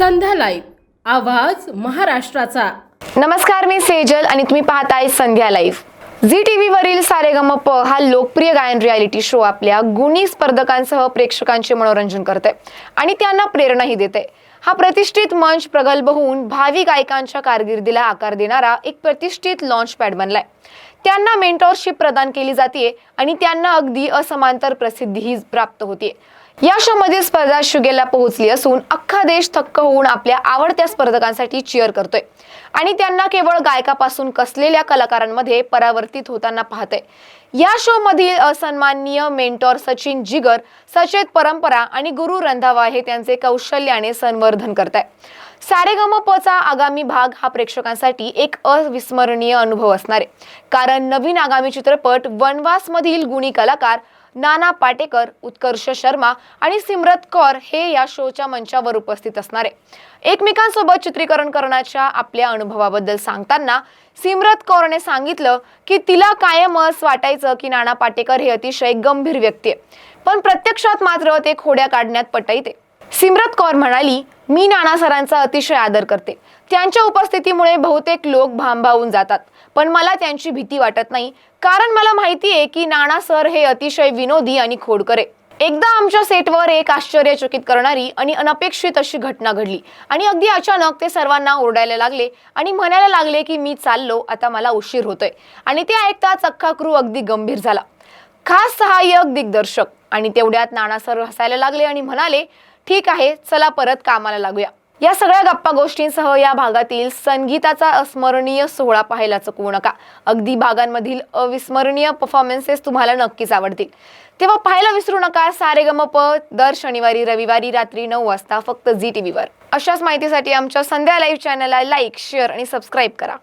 संध्या live. आवाज महाराष्ट्राचा. नमस्कार मी सेजल आणि तुम्ही पाहताय संध्या लाईव्ह. झी टी व्हीवरील सारेगमप हा लोकप्रिय गायन रियालिटी शो आपल्या गुणी स्पर्धकांसह प्रेक्षकांचे मनोरंजन करते आणि त्यांना प्रेरणाही देते हा प्रतिष्ठित मंच प्रगल्भ होऊन भावी गायकांच्या कारकिर्दीला आकार देणारा एक प्रतिष्ठित लॉन्च पॅड बनलाय. त्यांना मेंटॉरशिप प्रदान केली जाते आणि त्यांना अगदी असमांतर प्रसिद्धीही प्राप्त होते या शो मध्ये स्पर्धा शुगेला पोहोचली असून अख्खा देश थक्क होऊन आपल्या आवडत्या स्पर्धकांसाठी चिअर करतोय. आणि त्यांना केवळ गायकापासून कसलेल्या कलाकारांमध्ये परावर्तित होताना पाहतोय. या शो मधील असन्माननीय मेंटॉर सचिन जिगर सचेत परंपरा आणि गुरु रंधावा हे त्यांचे कौशल्याने संवर्धन करताय. सारेगमपचा आगामी भाग हा प्रेक्षकांसाठी एक अविस्मरणीय अनुभव असणार आहे. कारण नवीन आगामी चित्रपट वनवासमधील गुणी कलाकार नाना पाटेकर उत्कर्ष शर्मा आणि सिमरत कौर हे या शोच्या मंचावर उपस्थित असणार आहे. एकमेकांसोबत चित्रीकरण करण्याच्या आपल्या अनुभवाबद्दल सांगताना सिमरत कौरने सांगितलं की तिला कायमच वाटायचं की नाना पाटेकर हे अतिशय गंभीर व्यक्ती आहे. पण प्रत्यक्षात मात्र ते खोड्या काढण्यात पटईते सिमरत कौर म्हणाली मी नाना सरांचा अतिशय आदर करते. त्यांच्या उपस्थितीमुळे बहुतेक लोक भांबावून जातात. पण मला त्यांची भीती वाटत नाही. कारण मला माहिती आहे की नाना सर हे अतिशय विनोदी आणि खोडकरे. एकदा आमच्या सेटवर एक आश्चर्यचकित करणारी आणि अनपेक्षित अशी घटना घडली. आणि अगदी अचानक ते सर्वांना ओरडायला लागले आणि म्हणायला लागले की मी चाललो आता मला उशीर होतोय. आणि ते ऐकताच अख्खा क्रू अगदी गंभीर झाला. खास सहाय्यक दिग्दर्शक. आणि तेवढ्यात नाना सर हसायला लागले आणि म्हणाले ठीक आहे चला परत कामाला लागूया. या सगळ्या गप्पा गोष्टींसह या भागातील संगीताचा अस्मरणीय सोहळा पाहायला चुकवू नका. अगदी भागांमधील अविस्मरणीय परफॉर्मन्सेस तुम्हाला नक्कीच आवडतील. तेव्हा पाहायला विसरू नका सारेगमप दर शनिवारी रविवारी रात्री नऊ वाजता फक्त झी टी व्हीवर अशाच माहितीसाठी आमच्या संध्या लाईव्ह चॅनलला लाईक शेअर आणि सबस्क्राईब करा.